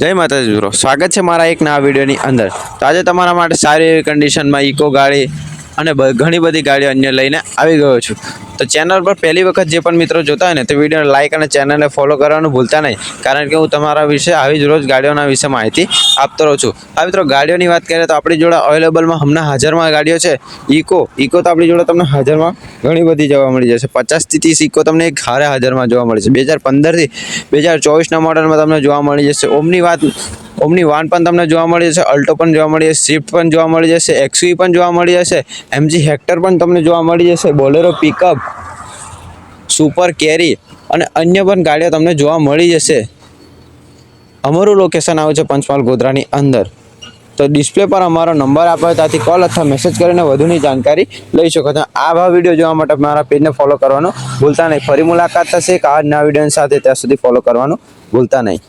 જય માતાજી મિત્રો. સ્વાગત છે મારા એક નવા વિડીયોની અંદર. તો આજે તમારા માટે સારી એવી કન્ડિશનમાં ઇકો ગાડી અને ઘણી બધી ગાડીઓ અન્ય લઈને આવી ગયો છું. તો ચેનલ પર પહેલી વખત જે પણ મિત્રો જોતા હોય ને, તે વિડીયોને લાઇક અને ચેનલને ફોલો કરવાનું ભૂલતા નહીં. કારણ કે હું તમારા વિશે આવી જ રોજ ગાડીઓના વિશે માહિતી આપતો રહું છું. આ મિત્રો ગાડીઓની વાત કરીએ તો આપણી જોડે અવેલેબલમાં હમણાં હાજરમાં ગાડીઓ છે. ઇકો ઇકો તો આપણી જોડે તમને હાજરમાં ઘણી બધી જોવા મળી જશે. પચાસથી ત્રીસ ઇકો તમને એક હારે હાજરમાં જોવા મળી છે બે હજાર પંદરથી બે હજાર ચોવીસના મોડલમાં તમને જોવા મળી જશે. ઓમની વાત ઓમની વાન પણ તમને જોવા મળી જશે, અલ્ટો પણ જોવા મળી જશે, સ્વિફ્ટ પણ જોવા મળી જશે, એક્સવી પણ જોવા મળી જશે, એમજી હેક્ટર પણ તમને જોવા મળી જશે, બોલેરો પિકઅપ, સુપર કેરી અને અન્ય પણ ગાડીઓ તમને જોવા મળી જશે. અમારું લોકેશન આવે છે પંચમહાલ ગોધરાની અંદર. તો ડિસ્પ્લે પર અમારો નંબર આપ્યો ત્યાંથી કોલ અથવા મેસેજ કરીને વધુની જાણકારી લઈ શકો છો. આવા વીડિયો જોવા માટે મારા પેજને ફોલો કરવાનું ભૂલતા નહીં. ફરી મુલાકાત થશે એક આ નવા વિડીયોની સાથે ત્યાં સુધી ફોલો કરવાનું ભૂલતા નહીં.